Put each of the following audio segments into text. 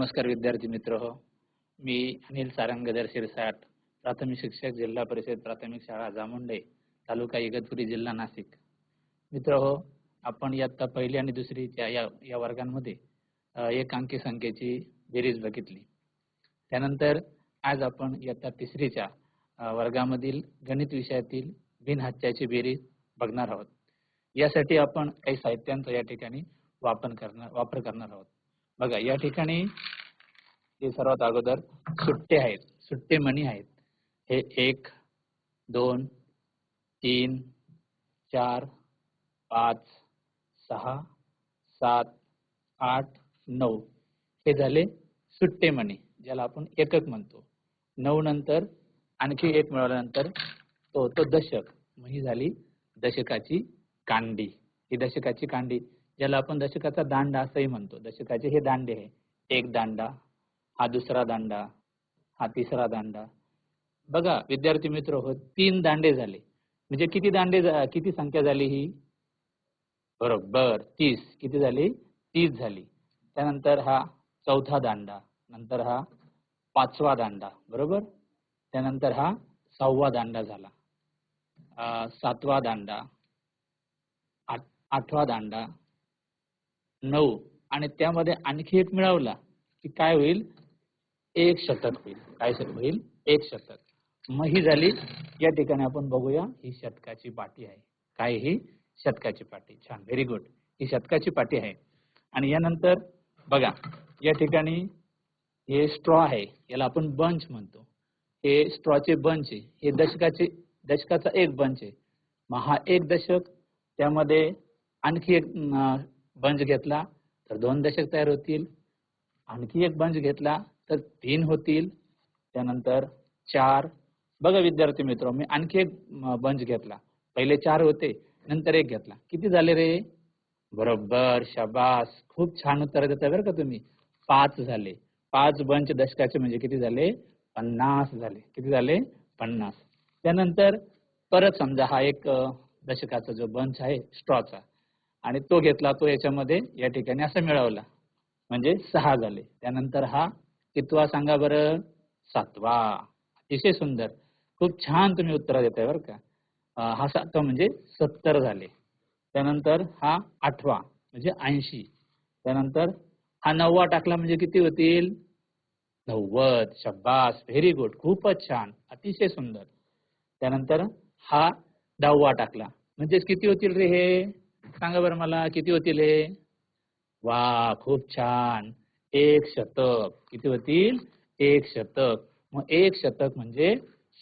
नमस्कार विद्यार्थी मित्र हो. मी अनिल सारंगधर शिरसाट प्राथमिक शिक्षक जिल्हा परिषद प्राथमिक शाळा जामुंडे तालुका इगतपुरी जिल्हा नाशिक. मित्र हो आपण इयत्ता पहिली आणि दुसरीच्या या या वर्गांमध्ये एक अंकी संख्येची बेरीज बघितली. त्यानंतर आज आपण इयत्ता तिसरीच्या वर्गामधील गणित विषयातील बिनहत्याची बेरीज बघणार आहोत. यासाठी आपण काही साहित्यांचा या ठिकाणी वापर करणार वापर करणार आहोत. बघा या ठिकाणी हे सर्वात अगोदर सुट्टे आहेत सुट्टे मणी आहेत हे एक दोन तीन चार पाच सहा सात आठ नऊ हे झाले सुट्टे मणी ज्याला आपण एकक म्हणतो. नऊ नंतर आणखी एक मिळवल्यानंतर तो होतो दशक. मग ही झाली दशकाची कांडी. ही दशकाची कांडी ज्याला आपण दशकाचा दांडा असंही म्हणतो. दशकाचे हे दांडे आहे एक दांडा हा दुसरा दांडा हा तिसरा दांडा. बघा विद्यार्थी मित्र हो तीन दांडे झाले. म्हणजे किती दांडे किती संख्या झाली ही? बरोबर तीस. किती झाली? तीस झाली. त्यानंतर हा चौथा दांडा. नंतर हा पाचवा दांडा. बरोबर? त्यानंतर हा सहावा दांडा झाला. सातवा दांडा. आठवा दांडा. नऊ. आणि त्यामध्ये आणखी एक मिळवला की काय होईल? एक शतक होईल. काय शतक होईल? एक शतक. मग ही झाली. या ठिकाणी आपण बघूया. ही शतकाची पाटी आहे. काय ही? शतकाची पाटी. छान. व्हेरी गुड ही शतकाची पाटी आहे. आणि यानंतर बघा. या ठिकाणी हे स्ट्रॉ आहे. याला आपण बंच म्हणतो. हे स्ट्रॉचे बंच आहे. हे दशकाचे दशकाचा एक बंच आहे. मग हा एक दशक त्यामध्ये आणखी एक बंच घेतला तर दोन दशक तयार होतील. आणखी एक बंच घेतला तर तीन होतील. त्यानंतर चार. बघा विद्यार्थी मित्र मी आणखी एक बंच घेतला. पहिले चार होते नंतर एक घेतला. किती झाले रे? बरोबर शाबास. खूप छान उत्तर देता बरं का तुम्ही. पाच झाले. पाच बंच दशकाचे म्हणजे किती झाले? पन्नास झाले. किती झाले? पन्नास. त्यानंतर परत समजा हा एक दशकाचा जो बंच आहे स्ट्रॉचा. आणि तो घेतला तो याच्यामध्ये या ठिकाणी असा मिळवला. म्हणजे सहा झाले त्यानंतर हा कितवा सांगा बरं? सातवा. अतिशय सुंदर. खूप छान तुम्ही उत्तर देताय बरं का. हा सातवा म्हणजे सत्तर झाले. त्यानंतर हा आठवा म्हणजे ऐंशी. त्यानंतर हा नववा टाकला म्हणजे किती होतील? नव्वद. शब्बास. व्हेरी गुड खूपच छान. अतिशय सुंदर. त्यानंतर हा दहावा टाकला. म्हणजेच किती होतील रे हे? सांगा बरं मला किती होतील हे? वा खूप छान. एक शतक. किती होतील? एक शतक. मग एक शतक म्हणजे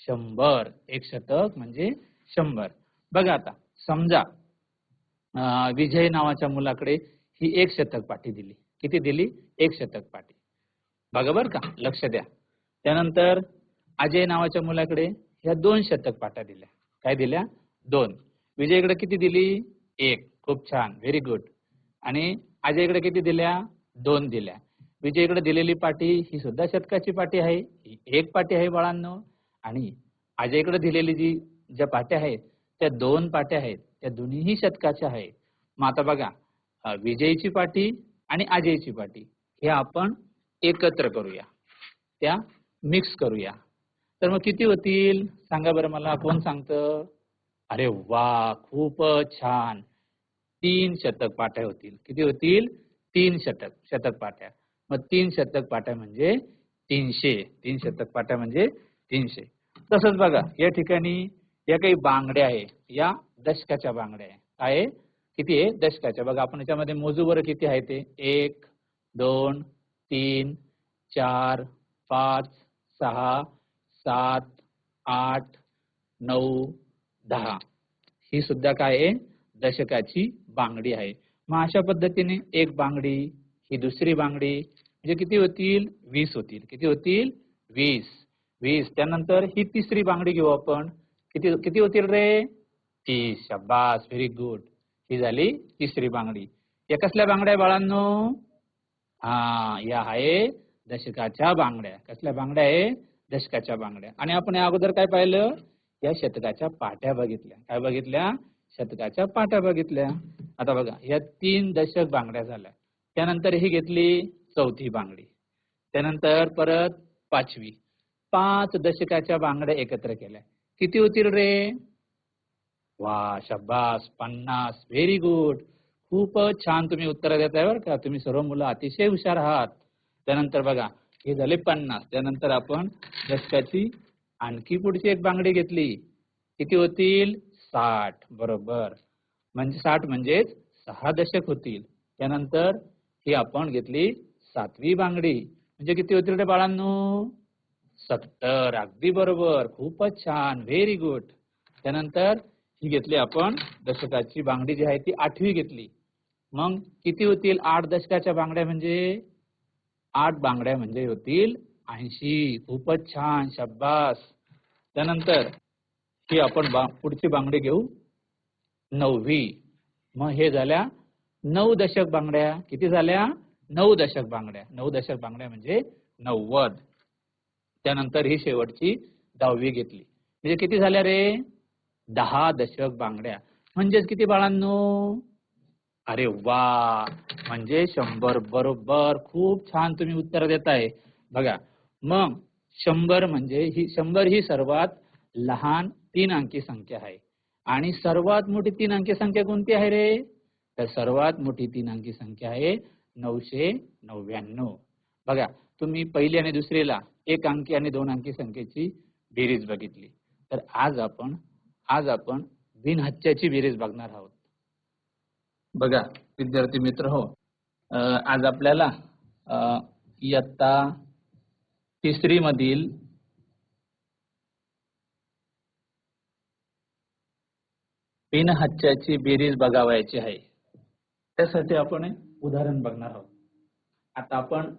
शंभर. एक शतक म्हणजे शंभर. बघा आता समजा विजय नावाच्या मुलाकडे ही एक शतक पाठी दिली. किती दिली? एक शतक पाठी. बघा बर का लक्ष द्या. त्यानंतर अजय नावाच्या मुलाकडे ह्या दोन शतक पाठा दिल्या. काय दिल्या? दोन. विजयकडे किती दिली? एक. खूप छान. व्हेरी गुड आणि अजयकडे किती दिल्या? दोन दिल्या. विजयकडे दिलेली पाठी ही सुद्धा शतकाची पाठी आहे. ही एक पाटी आहे बाळांनो. आणि अजयकडे दिलेली जी ज्या पाट्या आहेत त्या दोन पाट्या आहेत. त्या दोन्हीही शतकाच्या आहेत. मग आता बघा विजयची पाटी आणि अजयची पाटी. हे आपण एकत्र करूया. त्या मिक्स करूया. तर मग किती होतील? सांगा बरं मला. कोण सांगतं? अरे वा! खूपच छान. तीन शतक पाट्या होतील. किती होतील? तीन शतक शतक पाट्या. मग तीन शतक पाट्या म्हणजे तीनशे. तीन शतक पाट्या म्हणजे तीनशे. तसंच बघा या ठिकाणी या काही बांगड्या आहे. या दशकाच्या बांगड्या आहे. काय आहे? किती आहे? दशकाच्या. बघा आपण याच्यामध्ये मोजू बरं किती आहे ते? एक दोन तीन चार पाच सहा सात आठ नऊ दहा. ही सुद्धा काय आहे? दशकाची बांगडी आहे. मग अशा पद्धतीने एक बांगडी ही दुसरी बांगडी म्हणजे किती होतील? वीस होतील. किती होतील? वीस. वीस. त्यानंतर ही तिसरी बांगडी घेऊ आपण. किती किती होतील रे? तीस. शब्बास व्हेरी गुड ही झाली तिसरी बांगडी. या कसल्या बांगड्या बाळांनो? हा या आहे दशकाच्या बांगड्या. कसल्या बांगड्या आहे? दशकाच्या बांगड्या. आणि आपण या अगोदर काय पाहिलं? या शतकाच्या पाट्या बघितल्या. काय बघितल्या? शतकाच्या पाट्या बघितल्या. आता बघा या तीन दशक बांगड्या झाल्या. त्यानंतर ही घेतली चौथी बांगडी. त्यानंतर परत पाचवी. पाच दशकाच्या बांगड्या एकत्र केल्या. किती होतील रे? वा शब्बास पन्नास व्हेरी गुड खूपच छान तुम्ही उत्तर देताय बरं का. तुम्ही सर्व मुलं अतिशय हुशार आहात. त्यानंतर बघा हे झाले पन्नास. त्यानंतर आपण दशकाची आणखी पुढची एक बांगडी घेतली. किती होतील? साठ बरोबर. म्हणजे साठ म्हणजेच सहा दशक होतील. त्यानंतर ही आपण घेतली सातवी बांगडी. म्हणजे किती होतील रे बाळांनो? सत्तर. अगदी बरोबर. खूपच छान. व्हेरी गुड त्यानंतर ही घेतली आपण दशकाची बांगडी जी आहे ती आठवी घेतली. मग किती होतील? आठ दशकाच्या बांगड्या म्हणजे? आठ बांगड्या म्हणजे होतील ऐंशी. खूपच छान. शब्बास. त्यानंतर ही आपण बा पुढची बांगडी घेऊ. नववी. मग हे झाल्या नऊ दशक बांगड्या. किती झाल्या? नऊ दशक बांगड्या. नऊ दशक बांगड्या म्हणजे नव्वद. त्यानंतर ही शेवटची दहावी घेतली. म्हणजे किती झाल्या रे? दहा दशक बांगड्या. म्हणजेच किती बाळांनो? अरे वा! म्हणजे शंभर बरोबर. खूप छान तुम्ही उत्तर देताय. बघा. मग शंभर म्हणजे ही शंभर ही सर्वात लहान तीन अंकी संख्या आहे. आणि सर्वात मोठी तीन अंकी संख्या कोणती आहे रे? तर सर्वात मोठी तीन अंकी संख्या आहे नऊशे नव्याण्णव. बघा तुम्ही पहिली आणि दुसरीला एक अंकी आणि दोन अंकी संख्येची बेरीज बघितली. तर आज आपण आज आपण बिनहत्याची बेरीज बघणार आहोत. बघा विद्यार्थी मित्र हो आज आपल्याला अं, इयत्ता तिसरी तीन हच्च्याची बेरीज बघावायची आहे. त्यासाठी आपण उदाहरण बघणार आहोत. आता आपण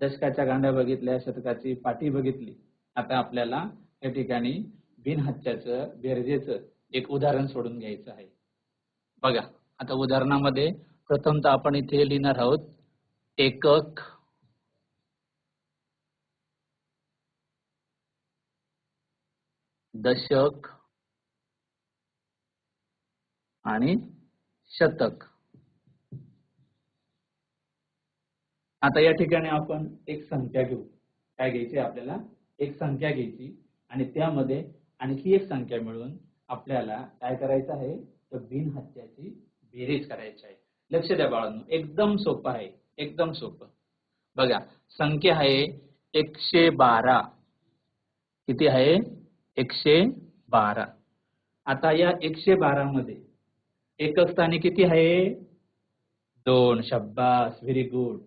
दशकाच्या गांड्या बघितल्या शतकाची पाठी बघितली. आता आपल्याला या ठिकाणी बिनहत्याचं बेरजेचं एक उदाहरण सोडून घ्यायचं आहे. बघा आता उदाहरणामध्ये प्रथमतः आपण इथे लिहिणार आहोत एकक दशक आणि शतक. आता या ठिकाणी आपण एक संख्या घेऊ. काय घ्यायची आपल्याला? एक संख्या घ्यायची आणि त्यामध्ये आणखी एक संख्या मिळून आपल्याला काय करायचं आहे? तर बिनहत्याची बेरीज करायची आहे. लक्ष द्या बाळांनो एकदम सोपं आहे एकदम सोपं. बघा संख्या आहे एकशे बारा. किती आहे? एकशे बारा. आता या एकशे बारा मध्ये एकक स्थानी किती आहे? दोन. शब्बास व्हेरी गुड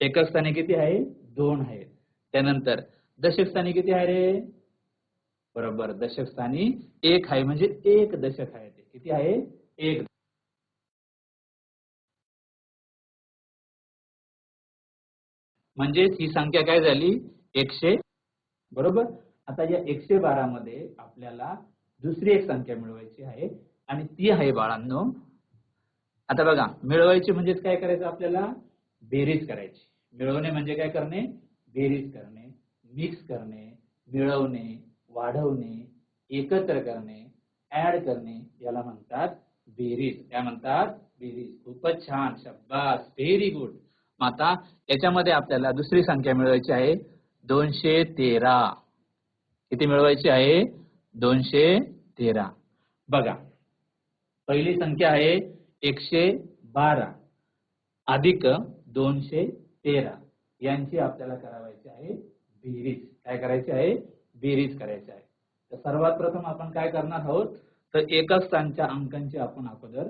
एकक स्थानी किती आहे? दोन आहेत त्यानंतर दशक स्थानी किती आहे रे? बरोबर. दशक स्थानी एक आहे. म्हणजे एक दशक आहे ते. किती आहे? एक. म्हणजेच ही संख्या काय झाली? एकशे. बरोबर? आता या एकशे बारा मध्ये आपल्याला दुसरी एक संख्या मिळवायची आहे. आणि ती आहे बाळांनो. आता बघा मिळवायची म्हणजेच काय करायचं आपल्याला? बेरीज करायची. मिळवणे म्हणजे काय करणे? बेरीज करणे मिक्स करणे मिळवणे वाढवणे एकत्र करणे ऍड करणे याला म्हणतात बेरीज. काय म्हणतात? बेरीज. खूपच छान. शब्बास व्हेरी गुड माता आता याच्यामध्ये आपल्याला दुसरी संख्या मिळवायची आहे. दोनशे तेरा. किती मिळवायची आहे? दोनशे तेरा. बघा पहिली संख्या आहे एकशे बारा. अधिक दोनशे तेरा. यांची आपल्याला करावायची आहे बेरीज. काय करायची आहे? बेरीज करायची आहे. तर सर्वात प्रथम आपण काय करणार आहोत? तर एकच स्थानच्या अंकांची आपण अगोदर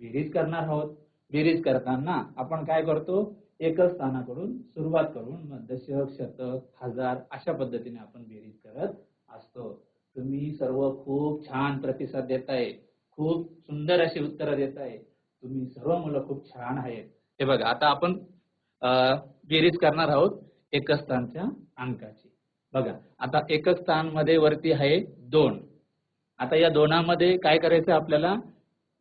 बेरीज करणार आहोत. बेरीज करताना आपण काय करतो? एकच स्थानाकडून सुरुवात करून मध्यशक दशक शतक हजार अशा पद्धतीने आपण बेरीज करत असतो. तुम्ही सर्व खूप छान प्रतिसाद देताय. खूप सुंदर अशी उत्तरं आहे तुम्ही सर्व मुलं खूप छान आहेत. हे बघा आता आपण बेरीज करणार आहोत एकच स्थानच्या अंकाची. बघा आता एकच स्थानमध्ये वरती आहे दोन. आता या दोनामध्ये काय करायचं आपल्याला?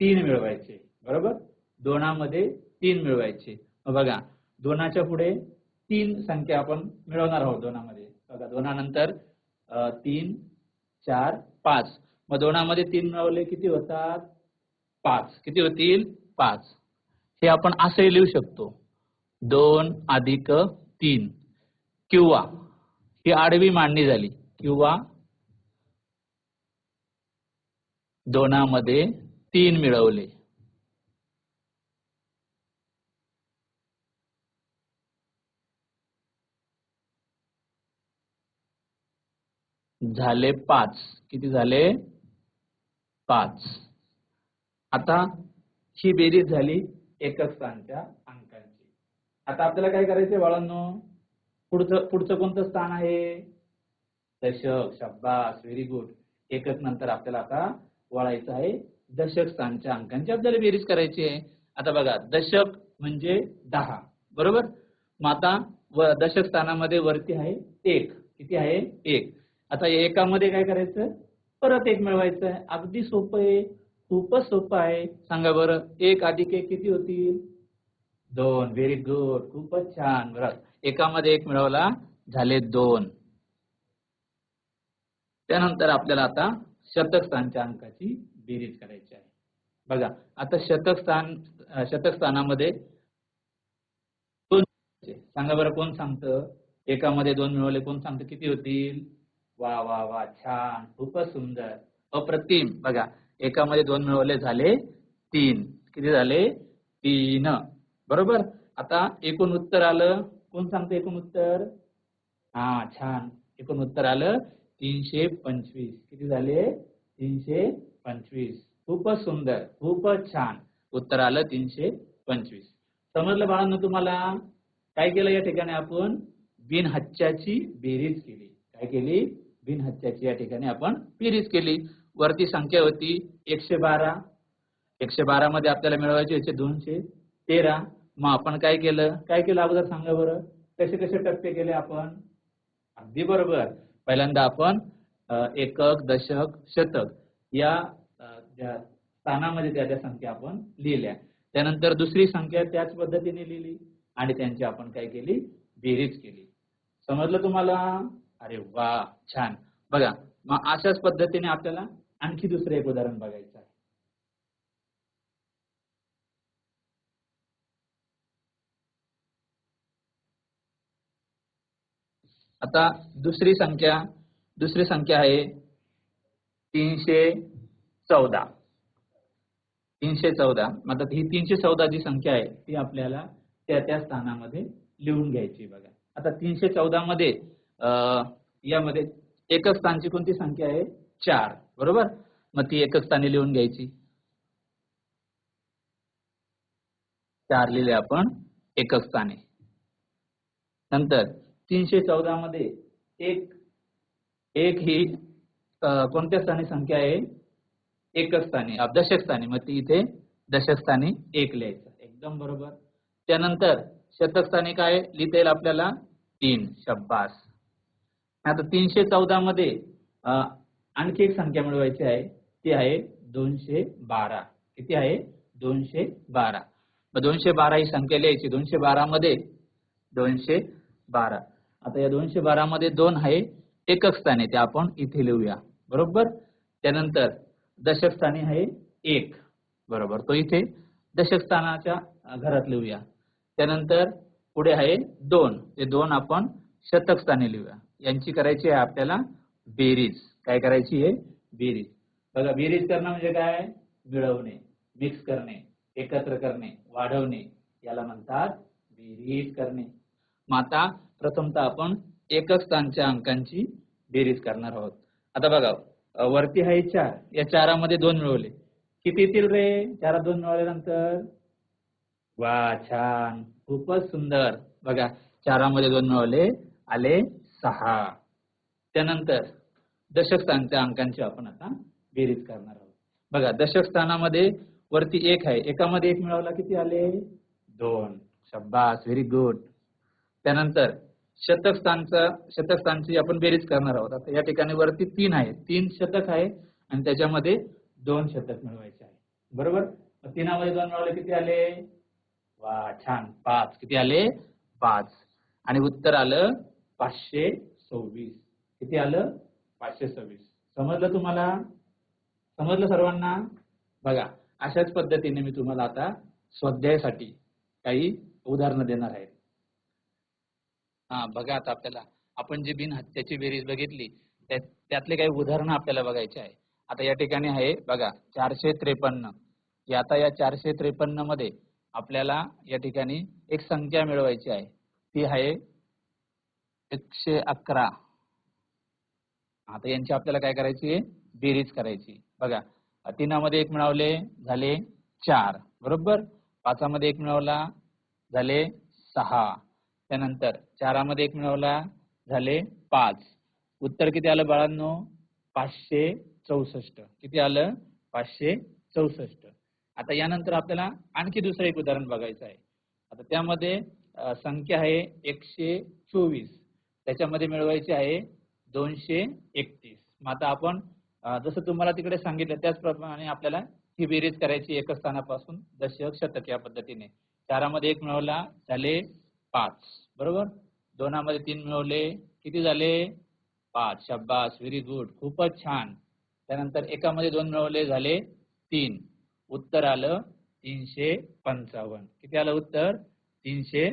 तीन मिळवायचे. बरोबर? दोनामध्ये तीन मिळवायचे. बघा दोनाच्या पुढे तीन संख्या आपण मिळवणार आहोत दोनामध्ये. बघा दोनानंतर तीन चार पाच. मग दोनामध्ये तीन मिळवले किती होतात? पाच. किती होतील? पाच. हे आपण असे लिहू शकतो. दोन अधिक तीन. किंवा ही आडवी मांडणी झाली. किंवा दोनामध्ये तीन मिळवले. झाले पाच. किती झाले? पाच. आता ही बेरीज झाली एकक स्थानच्या अंकांची. आता आपल्याला काय करायचंय बाळांनो? पुढचं पुढचं कोणतं स्थान आहे? दशक शब्दास व्हेरी गुड एकक नंतर आपल्याला आता वळायचं आहे दशक स्थानच्या अंकांची. आपल्याला बेरीज करायची आहे. आता बघा दशक म्हणजे दहा. बरोबर? मग आता व दशक स्थानामध्ये वरती आहे एक. किती आहे? एक. आता एकामध्ये काय करायचं? परत एक मिळवायचं आहे अगदी सोपं आहे खूपच सोपं आहे. सांगा बरं एक अधिक एक किती होतील? दोन. व्हेरी गुड खूपच छान. बरं. एकामध्ये एक मिळवला झाले दोन. त्यानंतर आपल्याला आता शतक स्थानच्या अंकाची बेरीज करायची आहे. बघा आता शतक स्थान शतक स्थानामध्ये दोन सांगा बरं कोण सांगतं? एकामध्ये दोन मिळवले कोण सांगतं? किती होतील? वा वा वा छान खूपच सुंदर. अप्रतिम. बघा एकामध्ये दोन मिळवले झाले तीन. किती झाले? तीन. बरोबर? आता एकूण उत्तर आलं. कोण सांगतं एकूण उत्तर? हा छान. एकूण उत्तर आलं तीनशे पंचवीस. किती झाले? तीनशे पंचवीस. खूपच सुंदर. खूपच छान. उत्तर आलं तीनशे पंचवीस. समजलं बाळांनो तुम्हाला? काय केलं या ठिकाणी आपण? बिनहच्च्याची बेरीज केली. काय केली? बिनहच्च्याची या ठिकाणी आपण बेरीज केली. वरती संख्या होती एकशे बारा. एकशे बारा मध्ये आपल्याला मिळवायचे होते दोनशे तेरा. मग आपण काय केलं? काय केलं अगोदर सांगा बरं? कसे कसे टप्पे केले आपण? अगदी बरोबर. पहिल्यांदा आपण एकक दशक शतक या ज्या स्थानामध्ये त्या त्या संख्या आपण लिहिल्या. त्यानंतर दुसरी संख्या त्याच पद्धतीने लिहिली आणि त्यांची आपण काय केली? बेरीज केली. समजलं तुम्हाला? अरे वा छान. बघा मग अशाच पद्धतीने आपल्याला आणखी दुसरं एक उदाहरण बघायचं आहे. आता दुसरी संख्या दुसरी संख्या आहे तीनशे चौदा. तीनशे चौदा. मतलब ही तीनशे चौदा जी संख्या आहे ती आपल्याला त्या त्या स्थानामध्ये लिहून घ्यायची बघा. आता तीनशे चौदा मध्ये यामध्ये एकक स्थानची कोणती संख्या आहे? चार. बरोबर? मग ती एकक स्थानी लिहून घ्यायची. चार लिहिले आपण एकक स्थानी. नंतर तीनशे चौदा मध्ये एक एक ही कोणत्या स्थानी संख्या आहे? एकक स्थानी अं, दशक स्थानी. मग ती इथे दशक स्थानी एक लिहायचं. एकदम बरोबर. त्यानंतर शतक स्थानी काय लिहिता येईल आपल्याला? तीन. शब्बास. आता तीनशे चौदा मध्ये आणखी एक संख्या मिळवायची आहे. ती आहे दोनशे बारा. किती आहे? दोनशे बारा. मग दोनशे बारा ही संख्या लिहायची. दोनशे बारा मध्ये दोनशे बारा. आता या दोनशे बारा मध्ये दोन आहे एकक स्थानी. ते आपण इथे लिहूया. बरोबर? त्यानंतर दशक स्थानी आहे एक. बरोबर? तो इथे दशक स्थानाच्या घरात लिहूया. त्यानंतर पुढे आहे दोन. ते दोन आपण शतक स्थानी लिहूया. यांची करायची आहे आपल्याला बेरीज. काय करायची आहे? बेरीज. बघा बेरीज करणं म्हणजे काय? मिळवणे मिक्स करणे एकत्र करणे वाढवणे. याला म्हणतात बेरीज करणे. मग आता प्रथमतः आपण एकच स्थानच्या अंकांची बेरीज करणार आहोत. आता बघा वरती आहे चार. या चारामध्ये दोन मिळवले. किती येतील रे? चारात दोन मिळवल्यानंतर वा छान. खूपच सुंदर. बघा चारामध्ये दोन मिळवले. आले सहा. त्यानंतर दशकस्थानच्या अंकांची आपण आता बेरीज करणार आहोत. बघा दशक स्थानामध्ये वरती एक आहे. एकामध्ये एक मिळवला किती आले? दोन. शब्बास व्हेरी गुड त्यानंतर शतक स्थानचा शतक आपण बेरीज करणार आहोत. आता या ठिकाणी वरती तीन आहे. तीन शतक आहे आणि त्याच्यामध्ये दोन शतक मिळवायचे आहे. बरोबर? तीनामध्ये दोन मिळवले किती आले? वा छान. पाच. किती आले? पाच. आणि उत्तर आलं पाचशे सव्वीस. किती आलं? पाचशे सव्वीस. समजलं तुम्हाला? समजलं सर्वांना? बघा अशाच पद्धतीने मी तुम्हाला आता स्वाध्यायासाठी काही उदाहरणं देणार आहे. हा बघा आता आपल्याला. आपण जे बिन हत्याची बेरीज बघितली त्यातले काही उदाहरणं आपल्याला बघायचे आहे. आता या ठिकाणी आहे बघा चारशे त्रेपन्न. या आता या चारशे त्रेपन्नमध्ये आपल्याला या ठिकाणी एक संख्या मिळवायची आहे. ती आहे एकशे अकरा. आता यांची आपल्याला काय करायची? आहे बेरीज करायची. बघा तीनामध्ये एक मिळवले झाले चार. बरोबर? पाचामध्ये एक मिळवला झाले सहा. त्यानंतर चारामध्ये एक मिळवला झाले पाच. उत्तर किती आलं बाळांनो? पाचशे चौसष्ट. किती आलं? पाचशे चौसष्ट. आता यानंतर आपल्याला आणखी दुसरं एक उदाहरण बघायचं आहे. आता त्यामध्ये संख्या आहे एकशे चोवीस. त्याच्यामध्ये मिळवायची आहे दोनशे एकतीस. मग आता आपण जसं तुम्हाला तिकडे सांगितलं त्याचप्रमाणे आपल्याला ही बेरीज करायची एक स्थानापासून दशक शतक या पद्धतीने. चारामध्ये एक मिळवला झाले पाच. बरोबर? दोनामध्ये तीन मिळवले किती झाले? पाच. शब्बास व्हेरी गुड. खूपच छान. त्यानंतर एकामध्ये दोन मिळवले झाले तीन. उत्तर आलं तीनशे पंचावन्न. किती आलं उत्तर? तीनशे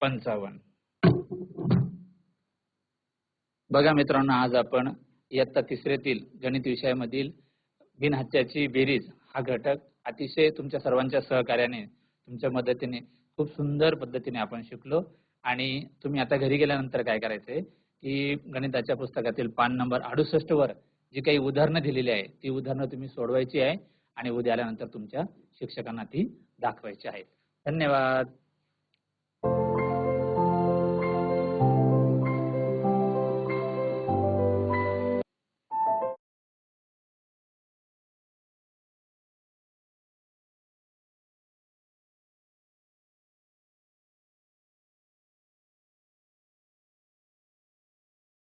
पंचावन्न. बघा मित्रांनो आज आपण इयत्ता तिसरेतील गणित विषयामधील बिनहत्याची बेरीज हा घटक अतिशय तुमच्या सर्वांच्या सहकार्याने तुमच्या मदतीने खूप सुंदर पद्धतीने आपण शिकलो. आणि तुम्ही आता घरी गेल्यानंतर काय करायचंय की गणिताच्या पुस्तकातील पान नंबर अडुसष्ट वर जी काही उदाहरणं दिलेली आहे ती उदाहरणं तुम्ही सोडवायची आहे आणि उद्या आल्यानंतर तुमच्या शिक्षकांना ती दाखवायची आहेत. धन्यवाद.